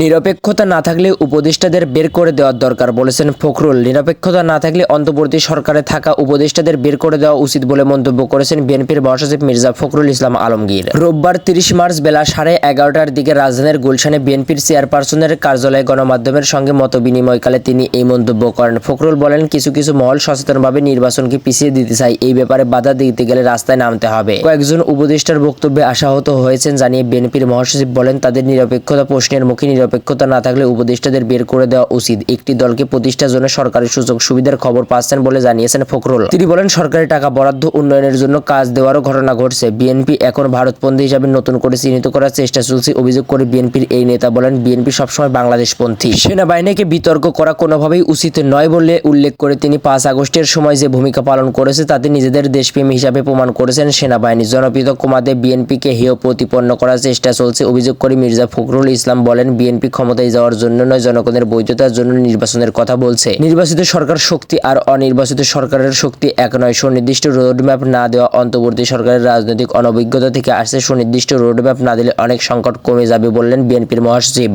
নিরপেক্ষতা না থাকলে উপদেষ্টাদের বের করে দেওয়ার দরকার, বলেছেন ফখরুল। নিরপেক্ষতা না থাকলে অন্তর্বর্তী সরকারে থাকা উপদেষ্টাদের বের করে দেওয়া উচিত বলে মন্তব্য করেছেন বিএনপির মহাসচিব মির্জা ফখরুল ইসলাম আলমগীর। রোববার তিরিশ মার্চ বেলা সাড়ে এগারোটার দিকে রাজধানীর গুলশানে বিএনপির চেয়ারপারসনের কার্যালয়ে গণমাধ্যমের সঙ্গে মত বিনিময়কালে তিনি এই মন্তব্য করেন। ফখরুল বলেন, কিছু কিছু মহল সচেতনভাবে নির্বাচনকে পিছিয়ে দিতে চায়। এই ব্যাপারে বাধা দিতে গেলে রাস্তায় নামতে হবে। কয়েকজন উপদেষ্টার বক্তব্যে আশাহত হয়েছেন জানিয়ে বিএনপির মহাসচিব বলেন, তাদের নিরপেক্ষতা প্রশ্নের মুখে নিরপেক্ষতা না থাকলে উপদেষ্টাদের বের করে দেওয়া উচিত। একটি দলকে প্রতিষ্ঠার জন্য সরকারি সুযোগ সুবিধার খবর পাচ্ছেন বলে জানিয়েছেন ফখরুল। তিনি বলেন, সরকারি টাকা বরাদ্দ উন্নয়নের জন্য কাজ দেওয়ারও ঘটনা ঘটছে। বিএনপি এখন ভারতপন্থী হিসাবে নতুন করে চিহ্নিত করার চেষ্টা চলছে, অভিযোগ করে বিএনপির এই নেতা বলেন, বিএনপি সবসময় বাংলাদেশপন্থী। সেনাবাহিনীকে বিতর্ক করা কোনোভাবেই উচিত নয় বলে উল্লেখ করে তিনি পাঁচ আগস্টের সময় যে ভূমিকা পালন করেছে তাতে নিজেদের দেশপ্রেমী হিসাবে প্রমাণ করেছেন সেনাবাহিনী। জনপ্রিয় কমাতে বিএনপিকে হেয় প্রতিপন্ন করার চেষ্টা চলছে, অভিযোগ করে মির্জা ফখরুল ইসলাম বলেন বিএনপি ক্ষমতায় যাওয়ার জন্য নয়, জনগণের বৈধতার জন্য নির্বাচনের কথা বলছে। নির্বাচিত সরকার শক্তি আর অনির্বাচিত সরকারের শক্তি এক নয়, সুনির্দিষ্ট রোডম্যাপ না দেওয়া অন্তর্বর্তী সরকারের রাজনৈতিক অনভিজ্ঞতা থেকে আসছে, সুনির্দিষ্ট রোডম্যাপ না দিলে অনেক সংকট কমে যাবে বললেন বিএনপির মহাসচিব।